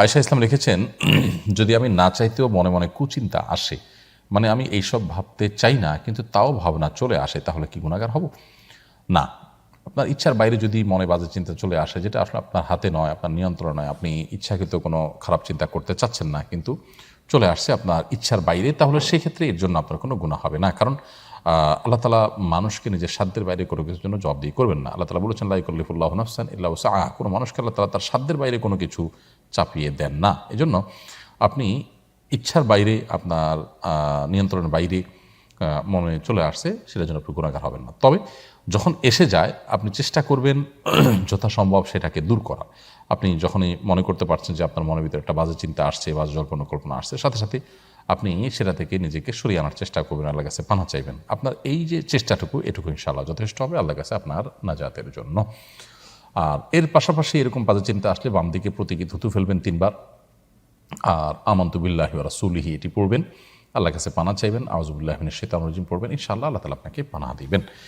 আয়সা ইসলাম লিখেছেন, যদি আমি না চাইতেও মনে মনে কুচিন্তা আসে মানে আমি এইসব ভাবতে চাই না, কিন্তু তাও ভাবনা চলে আসে, তাহলে কি গুণাগার হব? না। আপনার ইচ্ছার বাইরে যদি মনে বাজে চিন্তা চলে আসে, যেটা আসলে আপনার হাতে নয়, আপনার নিয়ন্ত্রণ নয়, আপনি ইচ্ছাকৃত কোনো খারাপ চিন্তা করতে চাচ্ছেন না, কিন্তু চলে আসছে আপনার ইচ্ছার বাইরে, তাহলে সেক্ষেত্রে এর জন্য আপনার কোনো গুণা হবে না। কারণ আল্লাহ তালা মানুষকে নিজের সাধ্যের বাইরে কোনো কিছুর জন্য জবাব দিয়ে করবেন না। আল্লাহ তালা বলেছেন লাইকুল্লিফুল্লাহ নফসান ইল্লাহ আহ কোনো মানুষকে আল্লাহ তালা তার সাধ্যের বাইরে কোনো কিছু চাপিয়ে দেন না। এজন্য আপনি ইচ্ছার বাইরে, আপনার নিয়ন্ত্রণের বাইরে মনে চলে আসছে, সেটা জন্য আপনি গুণাগার হবেন না। তবে যখন এসে যায়, আপনি চেষ্টা করবেন যথাসম্ভব সেটাকে দূর করা। আপনি যখনই মনে করতে পারছেন যে আপনার মনের ভিতরে একটা বাজে চিন্তা আসছে, বাজে জল্পনা কল্পনা আসছে, সাথে সাথে আপনি সেটা থেকে নিজেকে সরিয়ে আনার চেষ্টা করবেন আল্লাহ কাছে পানা চাইবেন। আপনার এই যে চেষ্টাটুকু, এটুকু ইনশাআল্লাহ যথেষ্ট হবে আল্লাহ কাছে আপনার নাজাতের জন্য। আর এর পাশাপাশি এরকম বাজে চিন্তা আসলে বাম দিকে প্রতীকী ধুতু ফেলবেন তিনবার। আর আমন্তবিল্লাহ রাসুলিহি এটি পড়বেন আল্লাহ কাছে পানা চাইবেন আউজবুল্লাহমিনের শেতান রজিম পড়বেন, ইনশাআল্লাহ আল্লাহ তালা আপনাকে পানা দিবেন।